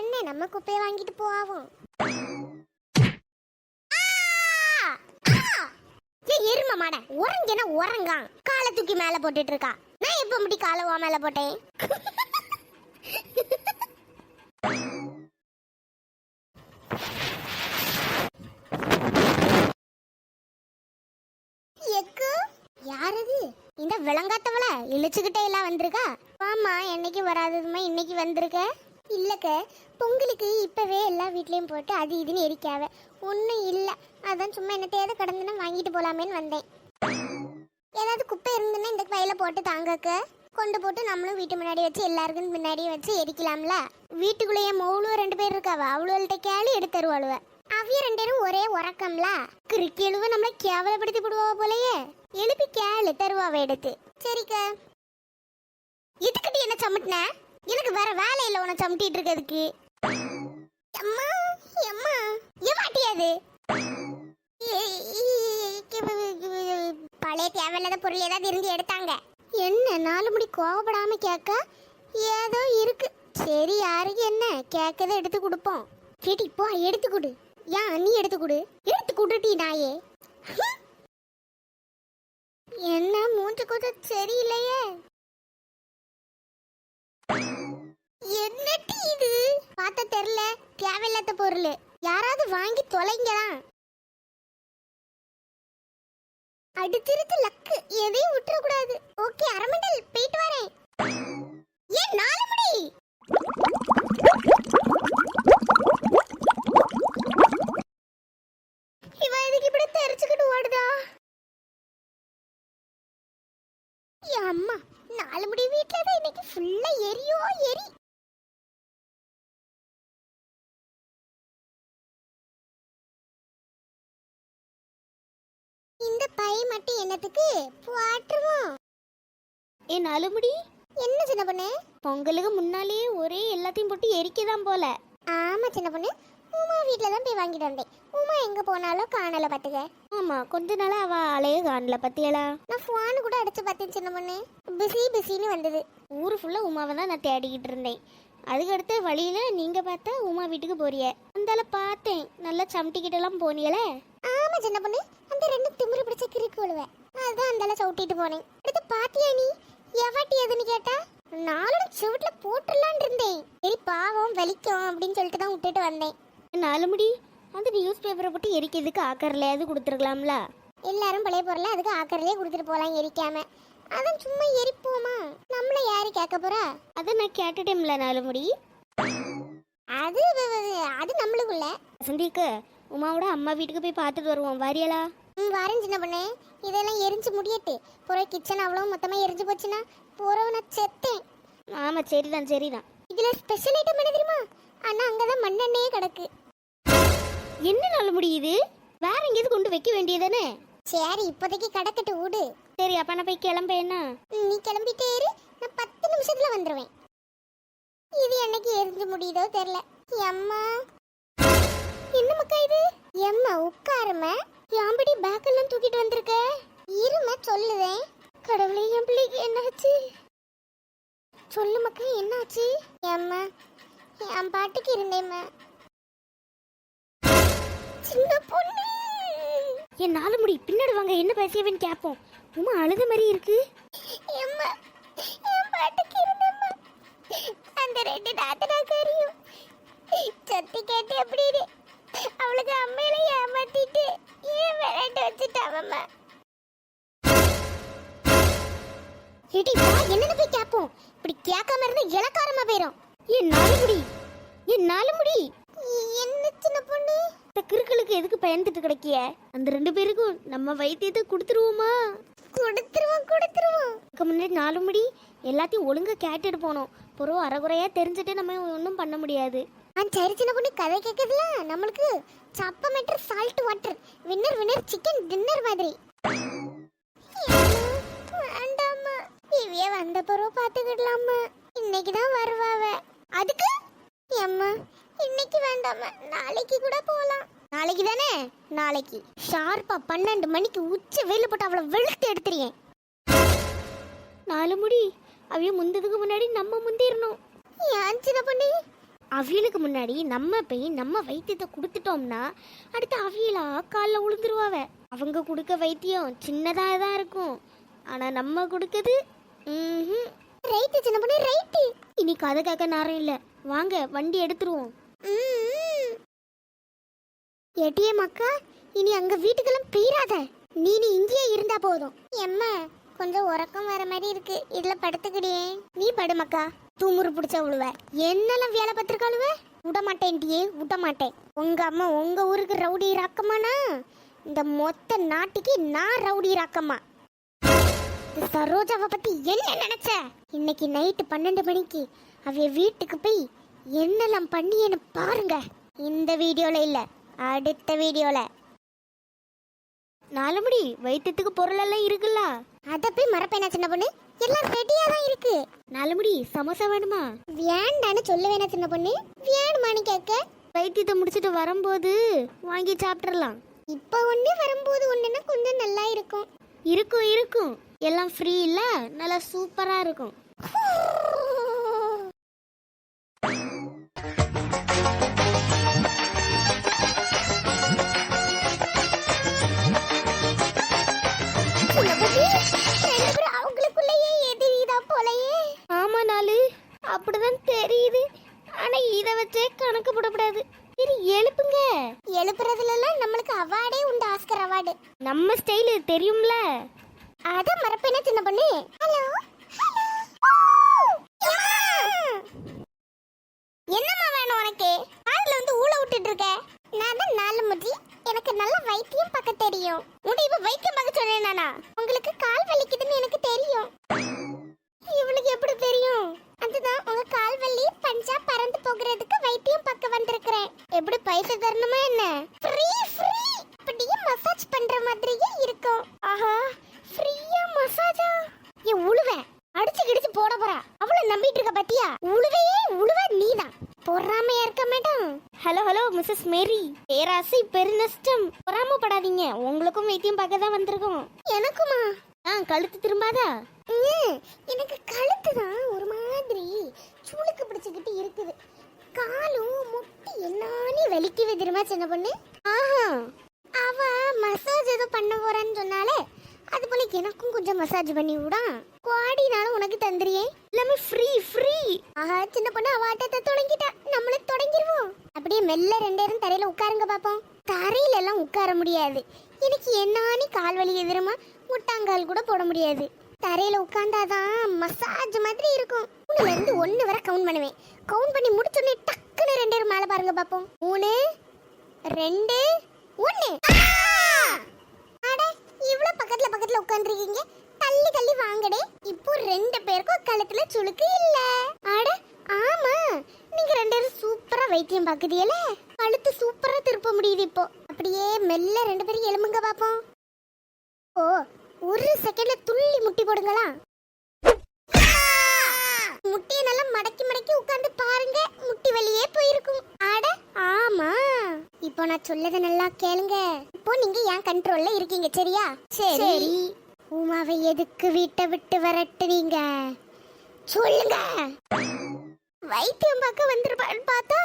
என்ன? நம்ம குப்பையை வாங்கிட்டு போவோம். எரும மாட. உறங்கன உறங்கான். காலை தூக்கி மேல போட்டுட்டு இருக்கா நான் எப்ப முடி காலை உன் மேல போட்டேன்? எக்கு யாரது? இந்த விளங்காத்தவள இழிச்சுக்கிட்டே எல்லாம் வந்திருக்கா? ஆமா என்னைக்கு வராததுமா இன்னைக்கு வந்திருக்க? இல்லைக்க. பொங்கலுக்கு இப்போவே எல்லா வீட்லேயும் போட்டு அது இதுன்னு எரிக்காவ. ஒன்றும் இல்லை. அதான் சும்மா என்ன தேவை கடந்துனா வாங்கிட்டு போகலாமேன்னு வந்தேன். ஏதாவது குப்பை இருந்துன்னா இந்த வயலை போட்டு தாங்கக்க. கொண்டு போட்டு நம்மளும் வீட்டு முன்னாடி வச்சு எல்லாருக்கும் முன்னாடி வச்சு எரிக்கலாம்ல. வீட்டுக்குள்ளேயே மௌளும் ரெண்டு பேர் இருக்காவ. அவ்வளோள்கிட்ட கேளு எடுத்து தருவாளுவ அவிய ரெண்டு பேரும் ஒரே உறக்கம்ல. கிறுக்கிழுவ நம்மளை கேவலப்படுத்தி விடுவா போலயே. எழுப்பி கேளு தருவாவை எடுத்து. சரிக்கா. இதுக்கிட்ட என்ன சமட்டின? எனக்கு வேற வேலை இல்லை உன சமட்டிட்டு இருக்கிறதுக்கு. அம்மா அம்மா எவாட்டியாது பழைய தேவையில்லாத பொருள் ஏதாவது இருந்து எடுத்தாங்க. என்ன நாலு முடி கோவப்படாம கேட்க? ஏதோ இருக்கு. சரி யாருக்கு என்ன? கேட்கதை எடுத்து கொடுப்போம். கேட்டி போ எடுத்து கொடு. ஏன் நீ எடுத்து கொடு. எடுத்து கொடுட்டி நாயே. என்ன மூன்று கூட சரியில்லையே. என்ன இது? பார்த்த தெரியல தேவையில்லாத பொருள். யாராவது வாங்கி தொலைங்கலாம் அடுத்திருக்கு லக்கு. எதையும் விட்டுற கூடாது ஓகே அரமண்டல் போயிட்டு வரேன். ஏன் நாலு மணி இவ எதுக்கு இப்படி தெரிச்சுக்கிட்டு ஓடுதா என் அம்மா நாலு முடி வீட்டுல தான் இன்னைக்கு ஃபுல்லா எரியோ எரி இந்த பை மட்டும் என்னத்துக்கு? போட்டுருவோம் ஏ நாலுமுடி என்ன சின்ன பொண்ணு? பொங்கலுக்கு முன்னாலேயே ஒரே எல்லாத்தையும் போட்டு எரிக்கதான் போல. ஆமா சின்ன பொண்ணு. உமா வீட்ல தான் போய் வாங்கிட்டு வந்தேன். உமா எங்க போனாலும் காணல பாத்துக்க. ஆமா கொஞ்ச நாளா அவ ஆளையே காணல பத்தியலா நான் ஃபோன் கூட அடிச்சு பார்த்தேன் சின்ன பொண்ணு. பிஸி பிஸின்னு வந்தது. ஊரு ஃபுல்லா உமாவை தான் நான் தேடிக்கிட்டு இருந்தேன். அதுக்கடுத்த வழியில நீங்க பார்த்தா உமா வீட்டுக்கு போறிய. அந்தால பார்த்தேன். நல்லா சமட்டிக்கிட்ட எல்லாம் போனியலே ஆமா சின்ன பொண்ணு. அந்த ரெண்டு திமிரு பிடிச்ச கிறுக்கு விழுவ. அதான் அந்தால சவுட்டிட்டு போனேன். அடுத்து பாத்தியா நீ? எவாட்டி எதுன்னு கேட்டா? நாளோட செவிட்டுல போட்டுடலான் இருந்தேன். சரி பாவம் வலிக்கும் அப்படின்னு சொல்லிட்டு தான் விட்டுட்டு வந்தேன். நாலுமுடி அந்த நியூஸ் பேப்பரை போட்டு எரிக்கிறதுக்கு ஆக்கறலையாவது கொடுத்துருக்கலாம்ல? எல்லாரும் பழைய பொருளை அதுக்கு ஆக்கறதே கொடுத்துட்டு போலாம் எரிக்காம. அதான் சும்மா எரிப்போமா? நம்மள யாரு கேட்க போறா? அதை நான் கேட்டுட்டேன்ல நாலுமுடி. அது அது நம்மளுக்குள்ள. வசந்திக்கு உமாவோட அம்மா வீட்டுக்கு போய் பார்த்துட்டு வருவோம். வாரியலா ம் வரேன் சின்ன பொண்ணு. இதெல்லாம் எரிஞ்சு முடியட்டு. புற கிச்சன் அவ்வளோ மொத்தமா எரிஞ்சு போச்சுன்னா புறவு நான் செத்தேன். ஆமா சரிதான் சரிதான். இதுல ஸ்பெஷல் ஐட்டம் என்ன தெரியுமா? ஆனா அங்கதான் மண்ணெண்ணே கிடக்கு. என்ன நாள் முடியுது வேற எங்கேயாவது கொண்டு வைக்க வேண்டியதானே சரி இப்போதைக்கு கிடக்கட்டு விடு சரி அப்ப நான் போய் கிளம்பேன்னா நீ கிளம்பிட்டே இரு நான் பத்து நிமிஷத்துல வந்துருவேன். இது என்னைக்கு எரிஞ்சு முடியுதோ தெரியல. எம்மா? என்ன மக்கா இது? எம்மா உட்காரும யாம்படி பேக் எல்லாம் தூக்கிட்டு வந்திருக்க? இரும சொல்லுதேன். கடவுளே என் பிள்ளைக்கு என்னாச்சு? சொல்லு மக்கா என்னாச்சு? எம்மா என் பாட்டுக்கு இருந்தேம்மா. சின்ன பொண்ணு! என் நாலு முடி பின்னாடி வாங்க என்ன பேசியவன்னு கேட்போம் உமா அழுத மாதிரி இருக்கு. அந்த ரெண்டு நாத்தனாக்காரியும் சத்தி கேட்டு அப்படின்னு அவளுக்கு அம்மையில ஏமாத்திட்டு ஏன் விளையாட்டு வச்சுட்டாவம்மா இடி வா என்னன்னு போய் கேட்போம் இப்படி கேட்காம இருந்தா இலக்காரமா போயிரும். என் நாலு முடி என் நாலு முடி. என்ன சின்ன பொண்ணு? இந்த கிறுக்களுக்கு எதுக்கு பயந்துட்டு கிடைக்கிய? அந்த ரெண்டு பேருக்கும் நம்ம வைத்தியத்தை கொடுத்துருவோமா? கொடுத்துருவோம் கொடுத்துருவோம். இதுக்கு முன்னாடி நாலு முடி எல்லாத்தையும் ஒழுங்கா கேட்டுட்டு போனோம் பொறவு அறகுறையா தெரிஞ்சுட்டு நம்ம ஒன்றும் பண்ண முடியாது. ஆ சரி சின்ன பொண்ணு கதை கேட்குதுல நம்மளுக்கு சப்ப meter salt water winner winner chicken dinner மாதிரி. வேண்டாம்மா. இவைய வந்த பிறகு பார்த்துக்கிடலாமா இன்னைக்கு தான் வருவாவ அதுக்கு? அம்மா இன்னைக்கு வேண்டாம்மா. நாளைக்கு கூட போகலாம் நாளைக்கு தானே? நாளைக்கு. ஷார்ப்பா பன்னெண்டு மணிக்கு உச்ச வெயில் போட்டு அவளை வெளுத்து எடுத்துறேன் நாலு முடி அவைய முந்ததுக்கு முன்னாடி நம்ம முந்திரணும். ஏன் சின்ன பொண்ணு? அவியலுக்கு முன்னாடி நம்ம போய் நம்ம வைத்தியத்தை கொடுத்துட்டோம்னா அடுத்து அவியலா காலில் உளுந்துருவாவ அவங்க கொடுக்க வைத்தியம் சின்னதாக தான் இருக்கும். ஆனால் நம்ம கொடுக்கறது ம்ஹும். ரைட்டு சின்ன பொண்ணு ரைட்டு. இனி கதை கேட்க நேரம் இல்லை. வாங்க வண்டி எடுத்துருவோம். ஏடிஎம் அக்கா இனி அங்க வீட்டுக்கெல்லாம் போயிடாத நீ நீ இங்கேயே இருந்தா போதும். எம்மா கொஞ்சம் உறக்கம் வர மாதிரி இருக்கு. இதுல படுத்துக்கிடியே. நீ படுமக்கா தூமுறு பிடிச்ச விழுவ என்னெல்லாம் வேலை பார்த்துருக்காளுவ? விட மாட்டேன்டியே விட மாட்டேன் உங்க அம்மா உங்க ஊருக்கு ரவுடி ராக்கமானா இந்த மொத்த நாட்டுக்கு நான் ரவுடி ராக்கம்மா. சரோஜாவை பத்தி என்ன நினைச்ச? இன்னைக்கு நைட்டு பன்னெண்டு மணிக்கு அவ வீட்டுக்கு போய் என்னெல்லாம் பண்ணியேன்னு பாருங்க. இந்த வீடியோல இல்லை. அடுத்த வீடியோல. நாலுமடி வைத்தியத்துக்கு பொருள் எல்லாம் இருக்குல்ல? அத போய் மறப்பேனா சின்ன பொண்ணு. எல்லாம் ரெடியா தான் இருக்கு. நாலுமடி சமோசா வேணுமா? வேண்டான்னு சொல்லுவேனா சின்ன பொண்ணு. வேணுமான்னு கேட்க. வைத்தியத்தை முடிச்சிட்டு வரும்போது வாங்கி சாப்பிட்றலாம் இப்ப ஒண்ணு வரும்போது ஒண்ணுன்னா கொஞ்சம் நல்லா இருக்கும். இருக்கும் இருக்கும். எல்லாம் ஃப்ரீ இல்ல நல்லா சூப்பரா இருக்கும். ஆஸ்கர் நம்ம ஸ்டைல் தெரியும்ல? அத மறப்பேனா சின்ன பொண்ணு. ஹலோ என்னம்மா வேணும் உனக்கு? காதுல வந்து ஊழ விட்டுட்டு இருக்க. நான் தான் நாலு முடி. எனக்கு நல்ல வைத்தியம் பார்க்க தெரியும். உன்னை இப்போ வைத்தியம் பார்க்க சொன்னேன் நானா? உங்களுக்கு கால் வலிக்குதுன்னு எனக்கு தெரியும். இவனுக்கு எப்படி தெரியும்? அதுதான் உங்க கால் வலி பஞ்சா பறந்து போகிறதுக்கு வைத்தியம் பார்க்க வந்திருக்கிறேன். எப்படி பைசா தரணுமா என்ன ஃப்ரீ ஃப்ரீ அப்படியே மசாஜ் பண்ற மாதிரியே இருக்கும் ஆஹா ஃப்ரீயா மசாஜா ஏ உழுவ அடிச்சு கிடிச்சு போட போறா அவளை நம்பிட்டு இருக்க பத்தியா உழுவையே உழுவ நீதான் பொறாமையா இருக்க madam hello hello missus Mary பேராசை பெருநஷ்டம் பொறாமப்படாதீங்க உங்களுக்கும் வைத்தியம் பார்க்க தான் வந்திருக்கோம். எனக்குமா? ஆ கழுத்து திரும்பாதா? எனக்கு கழுத்து தான் ஒரு மாதிரி சூளுக்கு பிடிச்சுக்கிட்டு இருக்குது. காலும் முட்டி என்னானே வலிக்குது தெரியுமா சின்ன பொண்ணு? ஆஹா. அவ மசாஜ் ஏதோ பண்ண போறான்னு சொன்னாலே அது போல எனக்கும் கொஞ்சம் மசாஜ் பண்ணி விடா. குவாடினாலும் உனக்கு தந்துறியே எல்லாமே ஃப்ரீ ஃப்ரீ ஆஹா சின்ன பொண்ணு அவாட்டத்தை தொடங்கிட்டா. நம்மளும் தொடங்கிடுவோம் அப்படியே மெல்ல ரெண்டு பேரும் தரையில உட்காருங்க பாப்போம். தரையில எல்லாம் உட்கார முடியாது. எனக்கு என்னானி கால் வலி எதிரமா முட்டாங்கால் கூட போட முடியாது. தரையில உட்கார்ந்தாதான் மசாஜ் மாதிரி இருக்கும். மூணுல இருந்து ஒன்னு வரை கவுண்ட் பண்ணுவேன். கவுண்ட் பண்ணி முடிச்சோடனே டக்குன்னு ரெண்டு பேரும் மேல பாருங்க பாப்போம். மூணு ரெண்டு ஒன்னு அட இவ்வளவு பக்கத்துல பக்கத்துல உட்காந்துருக்கீங்க தள்ளி தள்ளி வாங்கடே. இப்போ ரெண்டு பேருக்கும் கழுத்துல சுளுக்கு இல்ல. சூப்பரா வைத்தியம் பாக்குதியல கழுத்து சூப்பரா திருப்ப முடியுது இப்போ. அப்படியே மெல்ல ரெண்டு பேரும் எலும்புங்க பாப்போம். ஓ ஒரு செகண்ட்ல துள்ளி முட்டி போடுங்களா? முட்டியை நல்லா மடக்கி மடக்கி உட்கார்ந்து பாருங்க. முட்டி வலியே போயிருக்கும். அட ஆமா. இப்போ நான் சொல்லத நல்லா கேளுங்க. இப்போ நீங்க என் கண்ட்ரோல்ல இருக்கீங்க சரியா? சரி. உமாவை எதுக்கு வீட்டை விட்டு விரட்டுனீங்க? சொல்லுங்க. வைத்தியம் பார்க்க வந்திருப்பான்னு பார்த்தா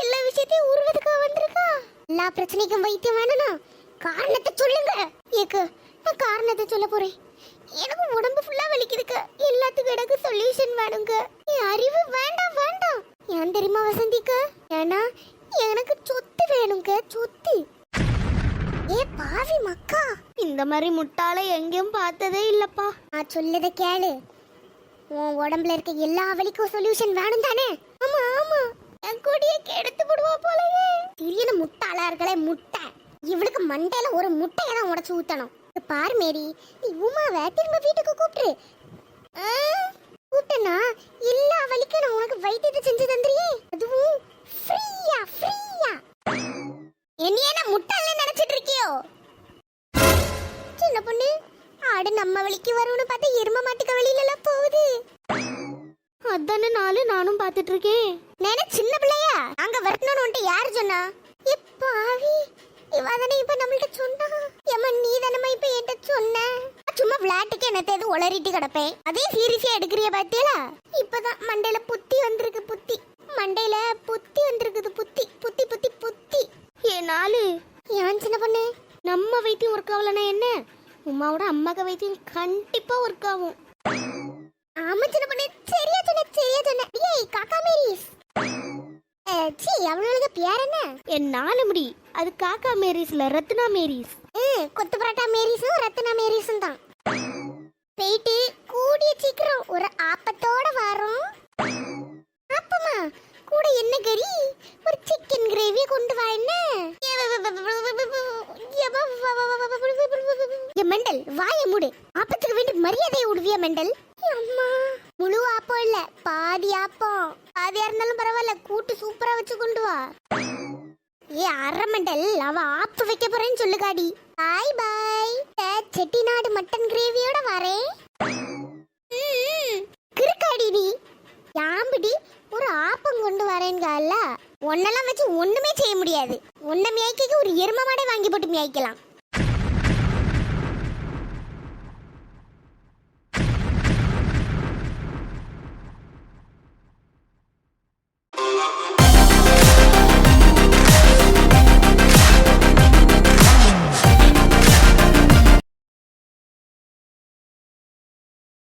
எல்லா விஷயத்தையும் உருவதுக்காக வந்திருக்கா? எல்லா பிரச்சனைக்கும் வைத்தியம் வேணும்னா காரணத்தை சொல்லுங்க. ஏக்கு நான் காரணத்தை சொல்ல போறேன். எனக்கு உடம்பு ஃபுல்லா வலிக்குதுக்கு. எல்லாத்துக்கும் எனக்கு சொல்யூஷன் வேணுங்க. என் அறிவு வேண்டாம் வேண்டாம். ஏன் தெரியுமா வசந்திக்க? ஏன்னா எனக்கு சொத்து வேணுங்க சொத்து. ஏ பாவி மக்கா. இந்த மாதிரி முட்டாளை எங்கேயும் பார்த்ததே இல்லப்பா. நான் சொல்லதை கேளு. உன் உடம்புல இருக்க எல்லா வலிக்கும் சொல்யூஷன் வேணும் தானே ஆமா ஆமா. என் கொடியை கெடுத்து விடுவா போலயே. திடீர்னு முட்டாளா இருக்கலே முட்டை. இவளுக்கு மண்டையில ஒரு முட்டையை தான் உடச்சு ஊத்தணும். பார் மேரி நீ உமாவை திரும்ப வீட்டுக்கு கூப்பிட்டு கூப்பிட்டனா எல்லா வலிக்கும் நான் உனக்கு வைத்தியத்தை செஞ்சு தந்துறியே அதுவும் ஃப்ரீயா ஃப்ரீயா என்னையே நான் முட்டாளே நினைச்சிட்டு இருக்கியோ? சின்ன பொண்ணு ஆடு நம்ம வழிக்கு வரும்னு பார்த்தா எரும மாட்டுக்க வெளியில எல்லாம் போகுது. அதானே நாலு நானும் பார்த்துட்டு இருக்கேன் நேனே சின்ன பிள்ளையா? அங்க வரட்டணும்னு யார் சொன்னா? இப்ப ஆவி இவ தானே இப்ப நம்மள்ட்ட சொன்னா? ஏம்மா நீ தானம்மா இப்ப என்கிட்ட சொன்ன? சும்மா விளையாட்டுக்கு என்னத்த எது உளறிட்டு கிடப்பேன். அதே சீரியஸா எடுக்கிறிய பாத்தியலா? இப்பதான் மண்டையில புத்தி வந்திருக்கு புத்தி. மண்டையில புத்தி வந்திருக்குது புத்தி. புத்தி புத்தி புத்தி. ஏ நாலு. ஏன் சின்ன பொண்ணு? நம்ம வைத்தியம் ஒர்க் ஆகலனா என்ன? உமாவோட அம்மாக்கு வைத்தியம் கண்டிப்பா ஒர்க் ஆகும். ஆமா சின்ன பொண்ணு சரியா சொன்ன சரியா சொன்ன. ஏய் காக்கா மேரிஸ். சி சீ அவளுக்கு பேர் என்ன? என் நாலு முடி. அது காக்கா மேரிஸ்ல ரத்னா மேரிஸ். ம், கொத்து பரோட்டா மேரிஸும் ரத்னா மேரிஸும் தான். போயிட்டு கூடிய சீக்கிரம் ஒரு ஆப்பத்தோட வரோம். ஆப்பமா? கூட என்ன கறி? ஒரு சிக்கன் கிரேவி கொண்டு வா என்ன? மெண்டல் வாய மூடு. ஆப்பத்துக்கு வேண்டி மரியாதையை விடுவியா மெண்டல்? அம்மா. முழு ஆப்பம் இல்ல பாதி ஆப்பம். பாதியா இருந்தாலும் பரவாயில்ல கூட்டு சூப்பரா வச்சு கொண்டு வா. ஏ அரமண்டல் அவ ஆப்பு வைக்க போறேன்னு சொல்லுகாடி பாய் பாய் செட்டிநாடு மட்டன் கிரேவியோட வரேன். கிருக்காடி கிறுக்காடி நீ. யாம்பிடி ஒரு ஆப்பம் கொண்டு வரேன்கால ஒன்னெல்லாம் வச்சு ஒண்ணுமே செய்ய முடியாது. ஒன்ன மியாய்க்கு ஒரு எரும மாடை வாங்கி போட்டு மியாய்க்கலாம்.